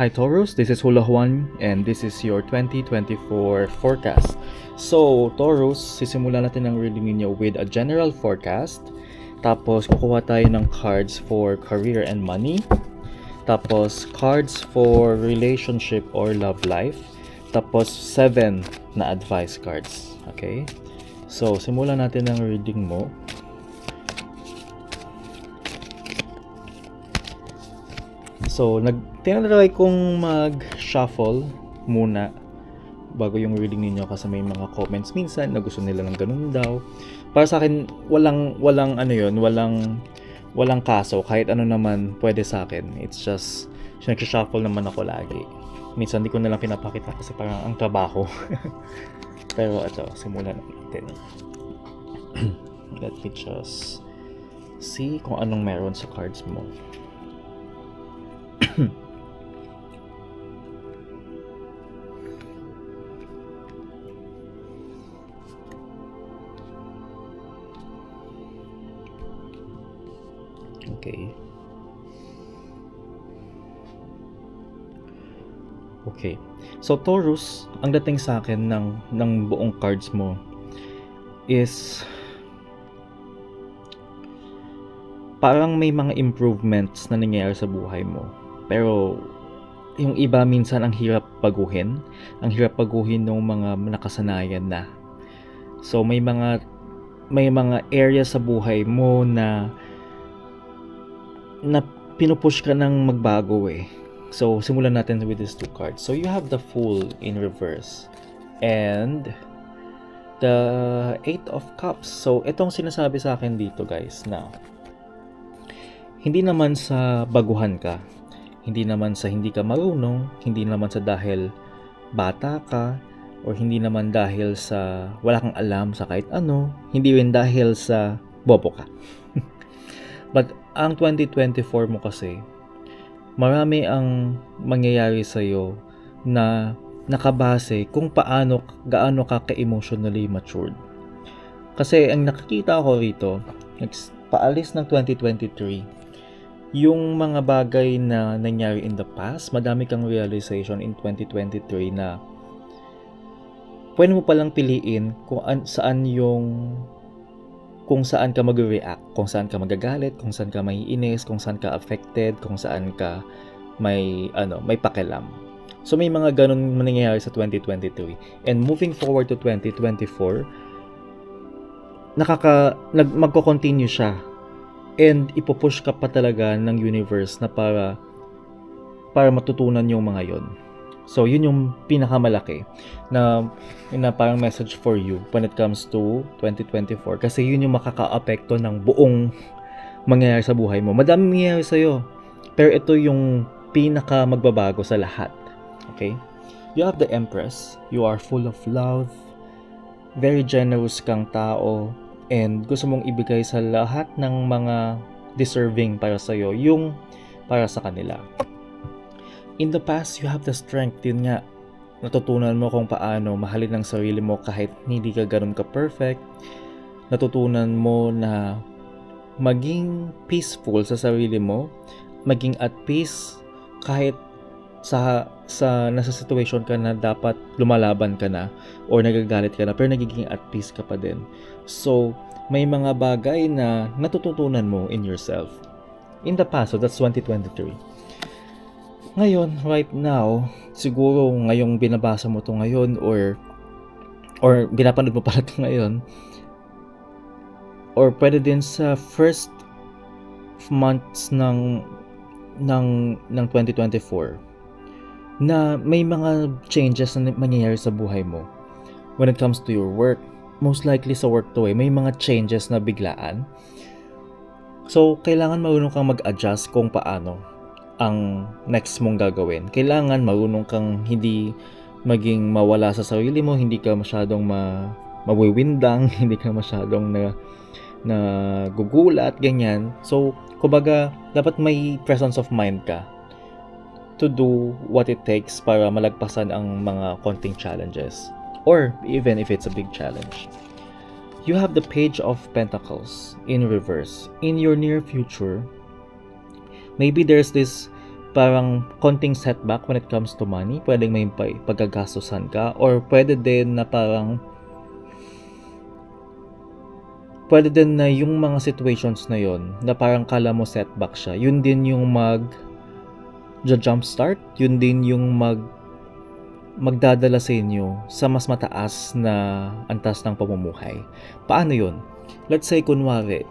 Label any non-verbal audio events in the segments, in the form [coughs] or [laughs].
Hi Taurus, this is Hula Juan and this is your 2024 forecast. So, Taurus, sisimulan natin ang reading ninyo with a general forecast. Tapos, kukuha tayo ng cards for career and money. Tapos, cards for relationship or love life. Tapos, 7 na advice cards. Okay? So, simulan natin ang reading mo. So, nag tinatry kong mag-shuffle muna bago yung reading ninyo kasi may mga comments minsan na gusto nila ng ganun daw. Para sa akin, walang walang ano yun, walang walang kaso kahit ano naman pwede sa akin. It's just nag-shuffle naman ako lagi. Minsan di ko na lang pinapakita kasi parang ang trabaho. [laughs] Pero ito, simulan natin. [clears throat] Let me just see kung anong meron sa cards mo. [coughs] Okay. Okay. So Taurus, ang dating sa akin ng ng buong cards mo is parang may mga improvements na nangyayari sa buhay mo. Pero yung iba minsan ang hirap baguhin, ang hirap baguhin ng mga nakasanayan na. So may mga may mga area sa buhay mo na na pinupush ka ng magbago eh. So, simulan natin with these two cards. So, you have the Fool in reverse. And the Eight of Cups. So, itong sinasabi sa akin dito guys na hindi naman sa baguhan ka. Hindi naman sa hindi ka marunong. Hindi naman sa dahil bata ka. Or hindi naman dahil sa wala kang alam sa kahit ano. Hindi rin dahil sa bobo ka. [laughs] But ang 2024 mo kasi, marami ang mangyayari sa iyo na nakabase kung paano gaano ka ka-emotionally matured. Kasi ang nakikita ko rito, paalis ng 2023, yung mga bagay na nangyari in the past, madami kang realization in 2023 na pwede mo palang piliin kung an, saan yung kung saan ka mag-react, kung saan ka magagalit, kung saan ka maiinis, kung saan ka affected, kung saan ka may ano, may pakialam. So may mga ganun mangyayari sa 2023. And moving forward to 2024, nakaka nag magko-continue siya. And ipupush ka pa talaga ng universe na para para matutunan yung mga yon. So, yun yung pinakamalaki na, na parang message for you when it comes to 2024. Kasi yun yung makaka-apekto ng buong mangyayari sa buhay mo. Madami mangyayari sa'yo. Pero ito yung pinaka magbabago sa lahat. Okay? You have the Empress. You are full of love. Very generous kang tao. And gusto mong ibigay sa lahat ng mga deserving para sa'yo yung para sa kanila in the past, you have the strength din nga. Natutunan mo kung paano mahalin ang sarili mo kahit hindi ka ganun ka-perfect. Natutunan mo na maging peaceful sa sarili mo, maging at peace kahit sa sa nasa situation ka na dapat lumalaban ka na or nagagalit ka na pero nagiging at peace ka pa din. So, may mga bagay na natututunan mo in yourself. In the past, so that's 2023 ngayon, right now, siguro ngayong binabasa mo to ngayon or or binapanood mo pala to [laughs] ngayon or pwede din sa first months ng ng ng 2024 na may mga changes na mangyayari sa buhay mo when it comes to your work most likely sa work to eh may mga changes na biglaan so kailangan marunong kang mag-adjust kung paano ang next mong gagawin. Kailangan marunong kang hindi maging mawala sa sarili mo, hindi ka masyadong ma mawiwindang, [laughs] hindi ka masyadong na na gugulat, ganyan. So, kumbaga, dapat may presence of mind ka to do what it takes para malagpasan ang mga konting challenges. Or even if it's a big challenge. You have the Page of Pentacles in reverse. In your near future, maybe there's this parang konting setback when it comes to money. Pwedeng may pa- pagkagastusan ka or pwede din na parang pwede din na yung mga situations na yon na parang kala mo setback siya, yun din yung mag jump start, yun din yung mag magdadala sa inyo sa mas mataas na antas ng pamumuhay. Paano yun? Let's say, kunwari,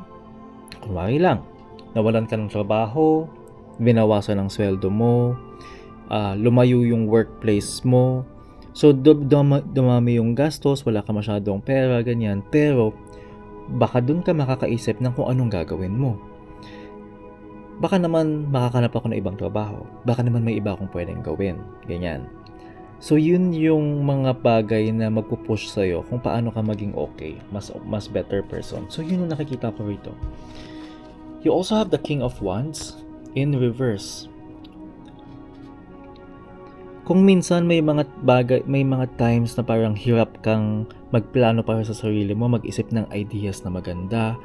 kunwari lang, nawalan ka ng trabaho, binawasan ng sweldo mo, ah, lumayo yung workplace mo, so dum- dum- dumami yung gastos, wala ka masyadong pera, ganyan, pero baka dun ka makakaisip ng kung anong gagawin mo. Baka naman makakanap ako ng ibang trabaho. Baka naman may iba akong pwedeng gawin. Ganyan. So yun yung mga bagay na magpupush sa'yo kung paano ka maging okay. Mas, mas better person. So yun yung nakikita ko rito. You also have the King of Wands in reverse. Kung minsan may mga bagay, may mga times na parang hirap kang magplano para sa sarili mo, mag-isip ng ideas na maganda,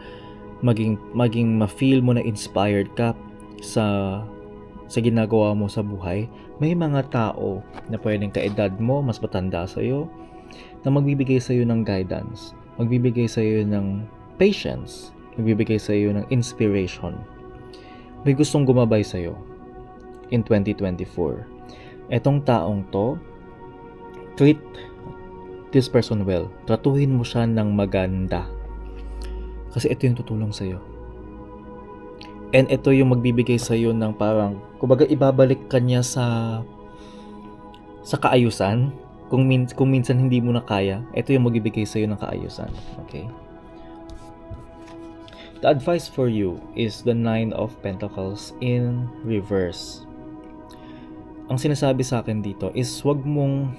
maging maging ma-feel mo na inspired ka sa sa ginagawa mo sa buhay, may mga tao na pwedeng kaedad mo, mas matanda sa iyo, na magbibigay sa iyo ng guidance, magbibigay sa iyo ng patience, magbibigay sa iyo ng inspiration. May gustong gumabay sa iyo in 2024. Etong taong to, treat this person well. Tratuhin mo siya ng maganda. Kasi ito yung tutulong sa'yo. And ito yung magbibigay sa'yo ng parang, kumbaga ibabalik ka niya sa sa kaayusan. Kung, min, kung minsan hindi mo na kaya, ito yung magbibigay sa'yo ng kaayusan. Okay? The advice for you is the Nine of Pentacles in reverse. Ang sinasabi sa akin dito is wag mong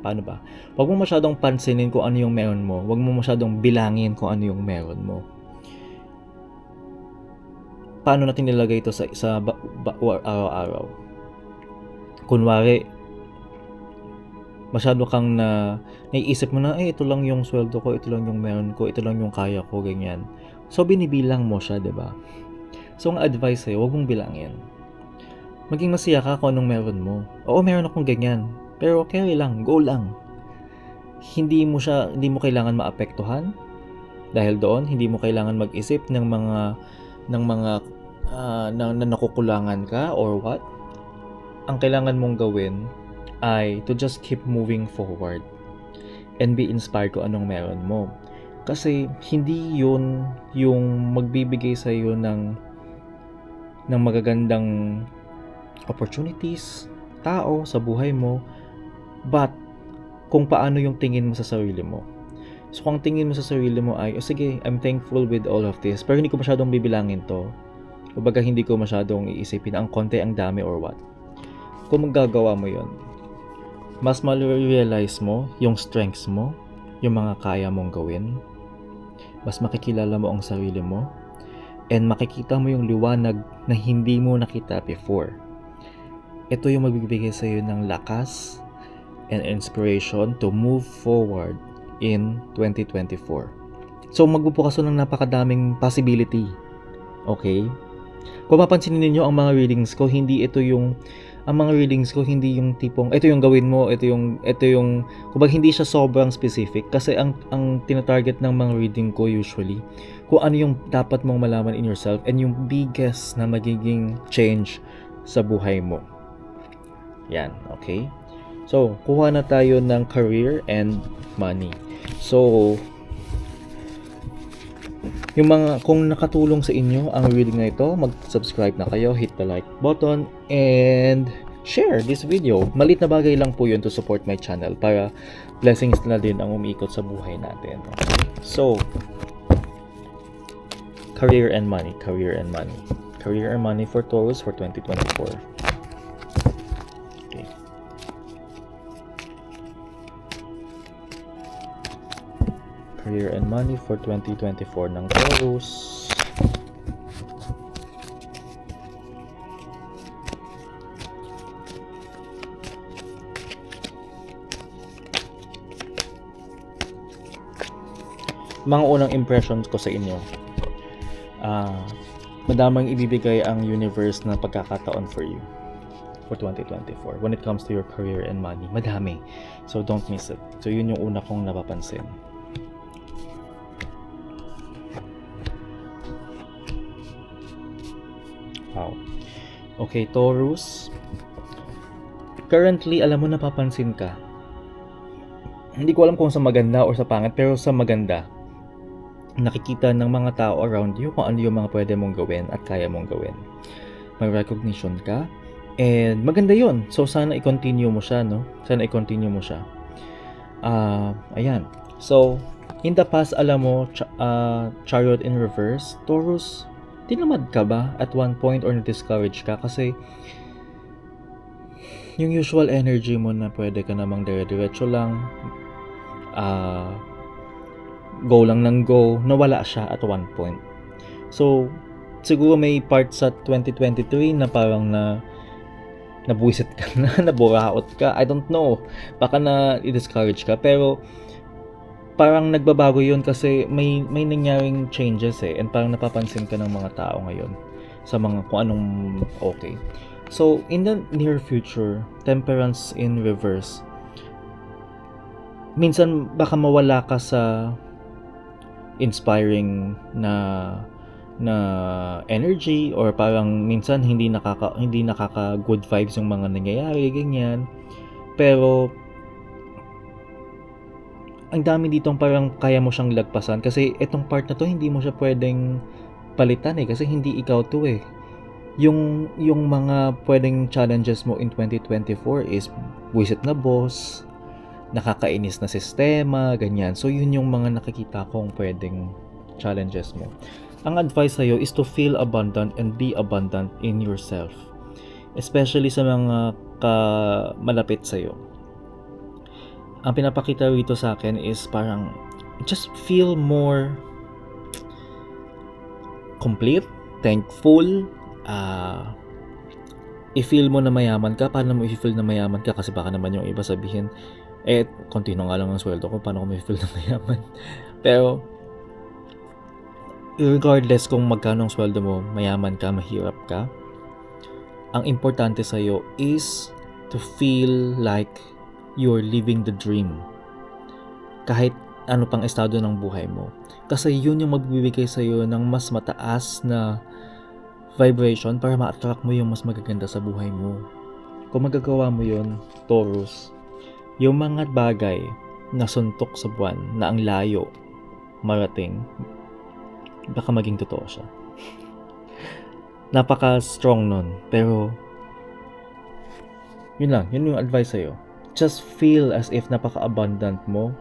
paano ba? Wag mo masyadong pansinin kung ano yung meron mo. Wag mo masyadong bilangin kung ano yung meron mo. Paano natin nilagay ito sa sa ba, ba, araw-araw? Kunwari, masyado kang na naiisip mo na, eh, ito lang yung sweldo ko, ito lang yung meron ko, ito lang yung kaya ko, ganyan. So, binibilang mo siya, 'di ba? So, ang advice sa'yo, huwag mong bilangin. Maging masaya ka kung anong meron mo. Oo, meron akong ganyan. Pero carry lang, go lang. Hindi mo siya, hindi mo kailangan maapektuhan. Dahil doon, hindi mo kailangan mag-isip ng mga ng mga ah, na, na nakukulangan ka or what. Ang kailangan mong gawin ay to just keep moving forward and be inspired kung anong meron mo. Kasi hindi yun yung magbibigay sa iyo ng ng magagandang opportunities, tao sa buhay mo, but kung paano yung tingin mo sa sarili mo. So kung tingin mo sa sarili mo ay, oh, sige, I'm thankful with all of this, pero hindi ko masyadong bibilangin to. Kumbaga hindi ko masyadong iisipin ang konti, ang dami, or what. Kung magagawa mo yon mas ma-realize mo yung strengths mo, yung mga kaya mong gawin, mas makikilala mo ang sarili mo, and makikita mo yung liwanag na hindi mo nakita before. Ito yung magbibigay sa iyo ng lakas and inspiration to move forward in 2024. So magbubukas ng napakadaming possibility. Okay? Kung mapansinin ninyo ang mga readings ko, hindi ito yung ang mga readings ko hindi yung tipong ito yung gawin mo, ito yung ito yung kumbaga hindi siya sobrang specific kasi ang ang tina-target ng mga reading ko usually kung ano yung dapat mong malaman in yourself and yung biggest na magiging change sa buhay mo. Yan, okay? So, kuha na tayo ng career and money. So, yung mga, kung nakatulong sa inyo ang reading na ito, mag-subscribe na kayo, hit the like button, and share this video. Malit na bagay lang po yun to support my channel para blessings na din ang umiikot sa buhay natin. So, career and money, career and money. Career and money for Taurus for 2024. Career and money for 2024 ng Taurus. Mga unang impressions ko sa inyo. Ah, madamang ibibigay ang universe na pagkakataon for you. for 2024 when it comes to your career and money. Madami. So don't miss it. So yun yung una kong napapansin. Wow. Okay, Taurus. Currently, alam mo napapansin ka. Hindi ko alam kung sa maganda or sa pangit, pero sa maganda, nakikita ng mga tao around you kung ano yung mga pwede mong gawin at kaya mong gawin. May recognition ka, and maganda yun. So, sana i-continue mo siya, no? Sana i-continue mo siya. Ah, ayan. So, in the past, alam mo, ch- ah, chariot in reverse, Taurus, tinamad ka ba at one point or na-discourage ka? Kasi, yung usual energy mo na pwede ka namang dire-diretso lang, ah, go lang ng go, nawala siya at one point. So, siguro may part sa 2023 na parang na nabuisit ka [laughs] na, naburaot ka. I don't know. Baka na i-discourage ka. Pero, parang nagbabago yun kasi may, may nangyaring changes eh. And parang napapansin ka ng mga tao ngayon sa mga kung anong okay. So, in the near future, temperance in reverse, minsan baka mawala ka sa inspiring na na energy or parang minsan hindi nakaka hindi nakaka good vibes yung mga nangyayari ganyan pero ang dami ditong parang kaya mo siyang lagpasan kasi itong part na to hindi mo siya pwedeng palitan eh kasi hindi ikaw to eh. Yung yung mga pwedeng challenges mo in 2024 is buwisit na boss nakakainis na sistema ganyan. So yun yung mga nakikita kong pwedeng challenges mo. Ang advice sa'yo is to feel abundant and be abundant in yourself especially sa mga ka malapit sa'yo ang pinapakita rito sa akin is parang just feel more complete, thankful, ah i-feel mo na mayaman ka. Paano mo i-feel na mayaman ka? Kasi baka naman yung iba sabihin, eh, kontino nga lang ang sweldo ko, paano ko may feel na mayaman? [laughs] Pero, regardless kung magkano ang sweldo mo, mayaman ka, mahirap ka, ang importante sa'yo is to feel like you're living the dream. Kahit ano pang estado ng buhay mo. Kasi yun yung magbibigay sa'yo ng mas mataas na vibration para ma-attract mo yung mas magaganda sa buhay mo. Kung magagawa mo yun, Taurus, yung mga bagay na suntok sa buwan na ang layo marating, baka maging totoo siya. Napaka-strong nun. Pero, yun lang. Yun yung advice sa'yo. Just feel as if napaka-abundant mo.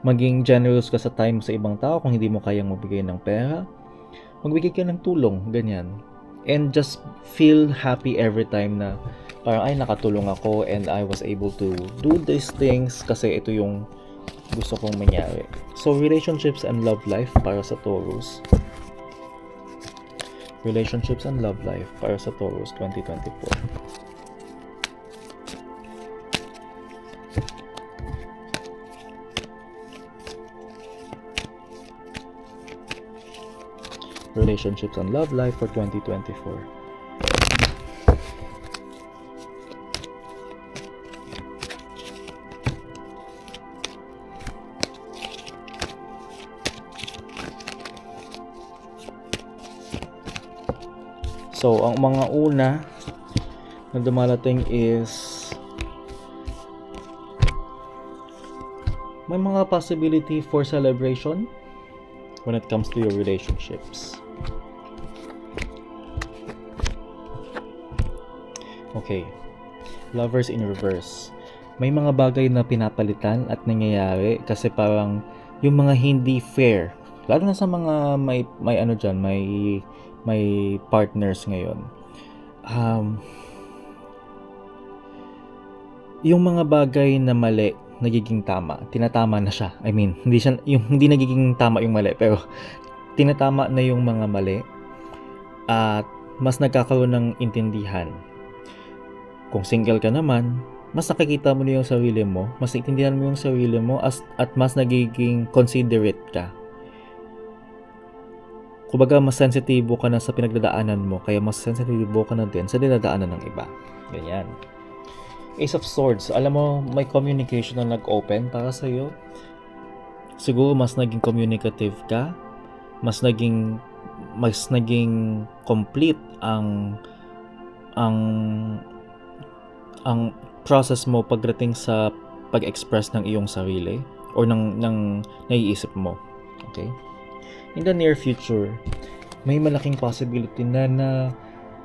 Maging generous ka sa time sa ibang tao kung hindi mo kayang magbigay ng pera. Magbigay ka ng tulong, ganyan. And just feel happy every time na parang ay nakatulong ako and I was able to do these things kasi ito yung gusto kong mangyari. So, relationships and love life para sa Taurus. Relationships and love life para sa Taurus 2024. Relationships and love life for 2024. So, ang mga una na dumalating is may mga possibility for celebration when it comes to your relationships. Okay. Lovers in reverse. May mga bagay na pinapalitan at nangyayari kasi parang yung mga hindi fair. Lalo na sa mga may may ano diyan, may may partners ngayon. Um, yung mga bagay na mali nagiging tama, tinatama na siya. I mean, hindi siya yung hindi nagiging tama yung mali, pero tinatama na yung mga mali at mas nagkakaroon ng intindihan. Kung single ka naman, mas nakikita mo na yung sarili mo, mas naiintindihan mo yung sarili mo as, at mas nagiging considerate ka. Kumbaga, mas sensitibo ka na sa pinagdadaanan mo, kaya mas sensitibo ka na din sa dinadaanan ng iba. Ganyan. Ace of Swords, alam mo, may communication na nag-open para sa'yo. Siguro mas naging communicative ka, mas naging mas naging complete ang ang ang process mo pagdating sa pag-express ng iyong sarili or ng ng naiisip mo. Okay? In the near future, may malaking possibility na na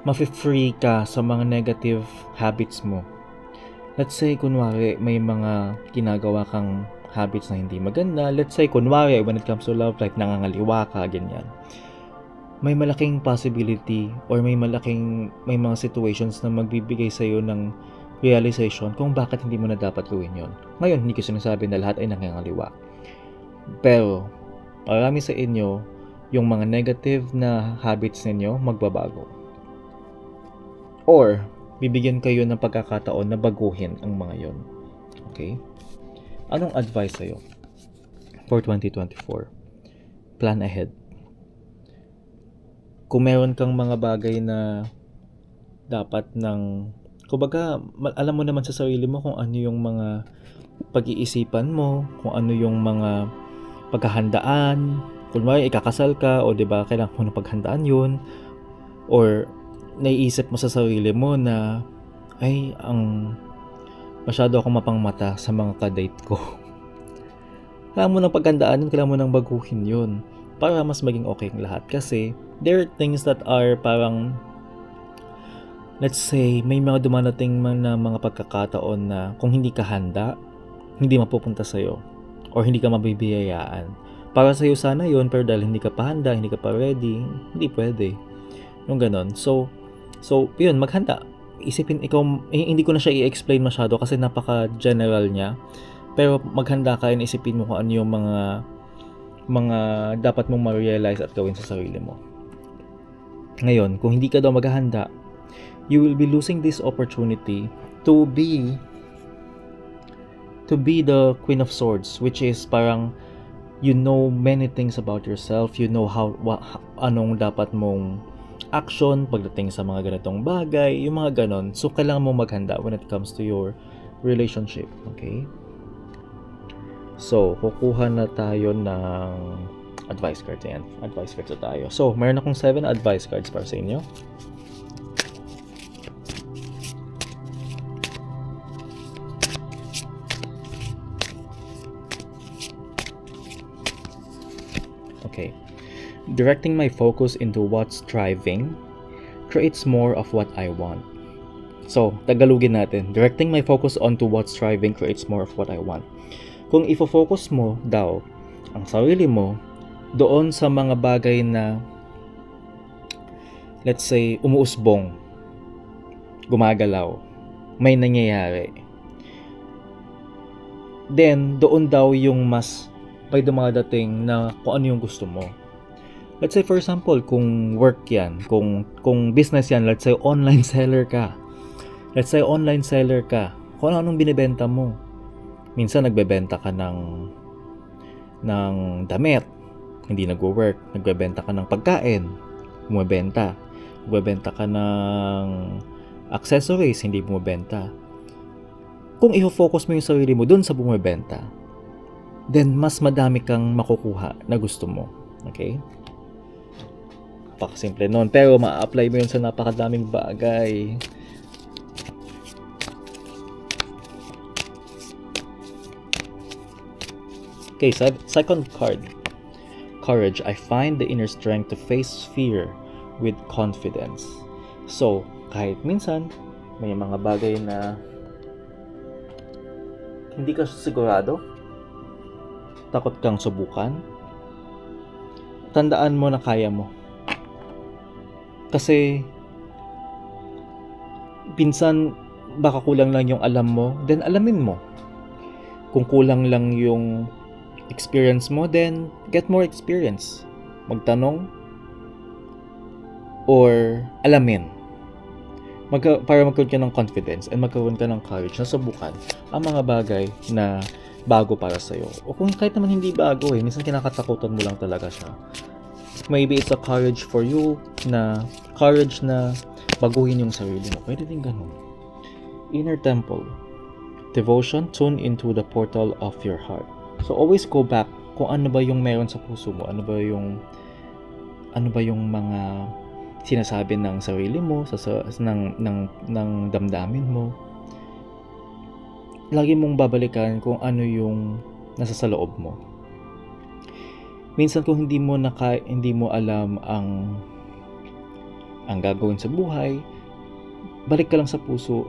mafe-free ka sa mga negative habits mo. Let's say, kunwari, may mga ginagawa kang habits na hindi maganda. Let's say, kunwari, when it comes to love life, nangangaliwa ka, ganyan. May malaking possibility or may malaking, may mga situations na magbibigay sa'yo ng realization kung bakit hindi mo na dapat gawin yon. Ngayon, hindi ko sinasabi na lahat ay nangangaliwa. Pero, marami sa inyo, yung mga negative na habits ninyo magbabago. Or, bibigyan kayo ng pagkakataon na baguhin ang mga yon. Okay? Anong advice sa'yo for 2024? Plan ahead. Kung meron kang mga bagay na dapat ng kumbaga alam mo naman sa sarili mo kung ano yung mga pag-iisipan mo, kung ano yung mga paghahandaan, kunwari ikakasal ka o 'di ba kailangan mo na paghandaan 'yun or naiisip mo sa sarili mo na ay ang masyado akong mapangmata sa mga kadate ko. [laughs] Kailangan mo nang paghandaan yun, kailangan mo nang baguhin yun para mas maging okay ang lahat. Kasi there are things that are parang let's say may mga dumarating na mga pagkakataon na kung hindi ka handa, hindi mapupunta sa'yo or hindi ka mabibiyayaan. Para sa'yo sana yon pero dahil hindi ka pa handa, hindi ka pa ready, hindi pwede. Yung ganon. So, so yun, maghanda. Isipin ikaw, eh, hindi ko na siya i-explain masyado kasi napaka-general niya. Pero maghanda ka and isipin mo kung ano yung mga mga dapat mong ma-realize at gawin sa sarili mo. Ngayon, kung hindi ka daw maghahanda, you will be losing this opportunity to be to be the Queen of Swords, which is parang you know many things about yourself, you know how wa, anong dapat mong action pagdating sa mga ganitong bagay, yung mga ganon. So, kailangan mo maghanda when it comes to your relationship. Okay? So, kukuha na tayo ng advice cards. Ayan, advice cards na tayo. So, meron akong 7 advice cards para sa inyo. Okay. Directing my focus into what's driving creates more of what I want. So, tagalugin natin. Directing my focus onto what's driving creates more of what I want. Kung ifo-focus mo daw ang sarili mo doon sa mga bagay na let's say umuusbong, gumagalaw, may nangyayari. Then, doon daw yung mas may dumadating na kung ano yung gusto mo. Let's say for example, kung work yan, kung kung business yan, let's say online [laughs] seller ka. Let's say online seller ka. Kung ano anong binebenta mo. Minsan nagbebenta ka ng ng damit, hindi nagwo-work. Nagbebenta ka ng pagkain, bumebenta. Nagbebenta ka ng accessories, hindi bumebenta. Kung i-focus mo yung sarili mo dun sa bumebenta, then mas madami kang makukuha na gusto mo. Okay? Napakasimple nun. Pero ma-apply mo yun sa napakadaming bagay. Okay, se- second card. Courage. I find the inner strength to face fear with confidence. So, kahit minsan, may mga bagay na hindi ka sigurado, takot kang subukan, tandaan mo na kaya mo. Kasi, pinsan, baka kulang lang yung alam mo, then alamin mo. Kung kulang lang yung experience mo, then get more experience. Magtanong, or alamin. Magka, para magkaroon ka ng confidence and magkaroon ka ng courage na subukan ang mga bagay na bago para sa'yo. O kung kahit naman hindi bago eh, minsan kinakatakutan mo lang talaga siya. Maybe it's a courage for you na courage na baguhin yung sarili mo. Pwede din ganun. inner temple. Devotion, tune into the portal of your heart. So always go back kung ano ba yung meron sa puso mo, ano ba yung ano ba yung mga sinasabi ng sarili mo, sa, sa ng, ng, ng damdamin mo. Lagi mong babalikan kung ano yung nasa sa loob mo. Minsan kung hindi mo naka, hindi mo alam ang ang gagawin sa buhay, balik ka lang sa puso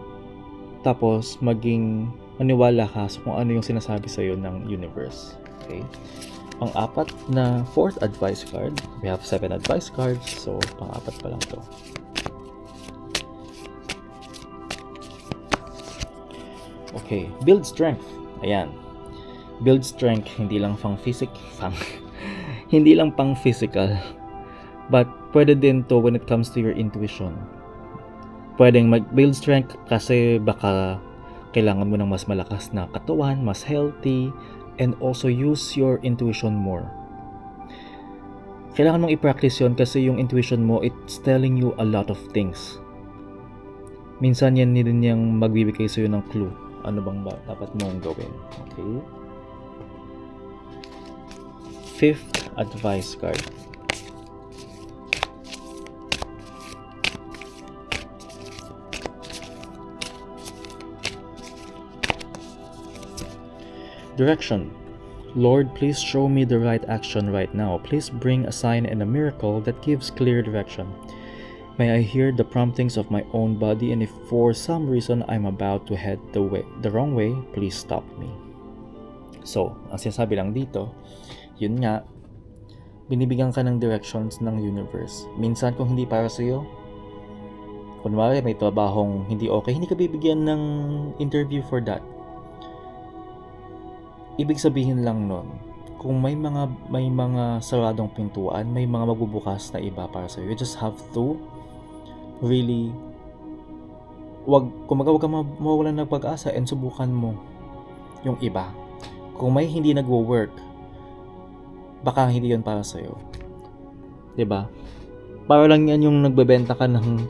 tapos maging maniwala ka sa kung ano yung sinasabi sa iyo ng universe. Okay? Ang apat na fourth advice card, we have seven advice cards, so pang-apat pa lang to. Okay, build strength. Ayan. Build strength, hindi lang pang physic, pang, [laughs] hindi lang pang physical, but pwede din to when it comes to your intuition. Pwedeng mag-build strength kasi baka kailangan mo ng mas malakas na katawan, mas healthy, and also use your intuition more. Kailangan mong i-practice yun kasi yung intuition mo, it's telling you a lot of things. Minsan yan din yung magbibigay sa'yo ng clue. Ano bang ba dapat mong gawin? Okay? Fifth advice card. Direction. Lord, please show me the right action right now. Please bring a sign and a miracle that gives clear direction. May I hear the promptings of my own body, and if for some reason I'm about to head the way the wrong way, please stop me. So, ang sinasabi lang dito, yun nga, binibigyan ka ng directions ng universe. Minsan kung hindi para sa'yo, kunwari may trabahong hindi okay, hindi ka bibigyan ng interview for that. Ibig sabihin lang nun, kung may mga may mga saradong pintuan, may mga magbubukas na iba para sa You just have to really wag kung magawa ka ma- mawawalan ng pag-asa and subukan mo yung iba. Kung may hindi nagwo-work, baka hindi yun para sa 'Di ba? Para lang yan yung nagbebenta ka ng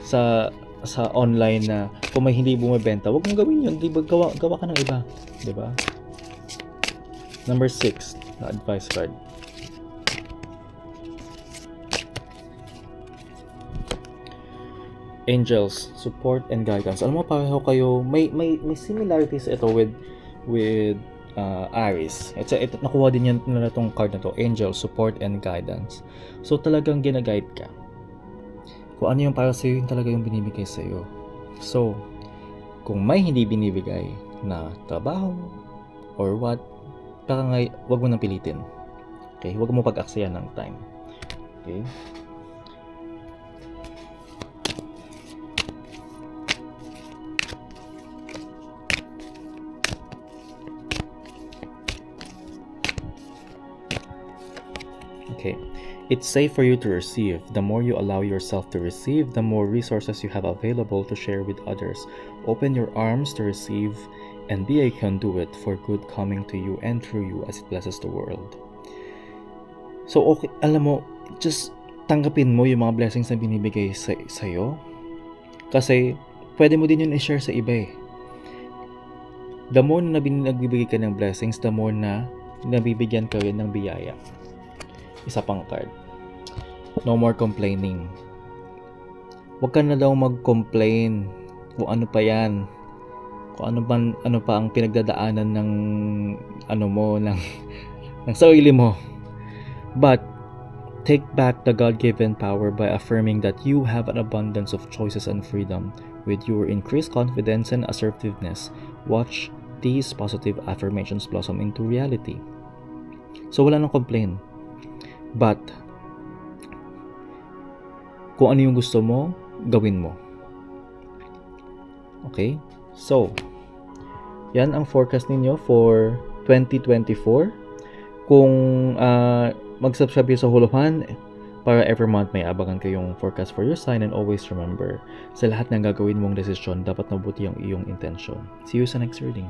sa sa online na kung may hindi bumebenta, wag mong gawin yun. Di ba gawa, gawa ka ng iba, 'di ba? Number 6 na advice card. Angels, support and guidance. Alam mo pareho kayo, may may may similarities ito with with uh, Aries. Ito, ito nakuha din yan na itong card na to, Angel, support and guidance. So talagang gina-guide ka. Kung ano yung para sa iyo, yun talaga yung binibigay sa iyo. So, kung may hindi binibigay na trabaho or what, baka nga, wag mo nang pilitin. Okay? Wag mo pag-aksaya ng time. Okay. It's safe for you to receive. The more you allow yourself to receive, the more resources you have available to share with others. Open your arms to receive and be a conduit for good coming to you and through you as it blesses the world. So, okay, alam mo, just tanggapin mo yung mga blessings na binibigay sa sa'yo. Kasi, pwede mo din yun i-share sa iba eh. The more na nagbibigay ka ng blessings, the more na nabibigyan ka rin ng biyaya. Isa pang card. No more complaining. Huwag ka na daw mag-complain kung ano pa yan. Kung ano pa, ano pa ang pinagdadaanan ng ano mo, [laughs] ng, ng sarili mo. But, take back the God-given power by affirming that you have an abundance of choices and freedom. With your increased confidence and assertiveness, watch these positive affirmations blossom into reality. So, wala nang complain. But, kung ano yung gusto mo, gawin mo. Okay? So, yan ang forecast ninyo for 2024. Kung uh, mag-subscribe sa Huluhan, para every month may abangan kayong forecast for your sign and always remember, sa lahat ng gagawin mong desisyon, dapat mabuti ang iyong intention. See you sa next reading.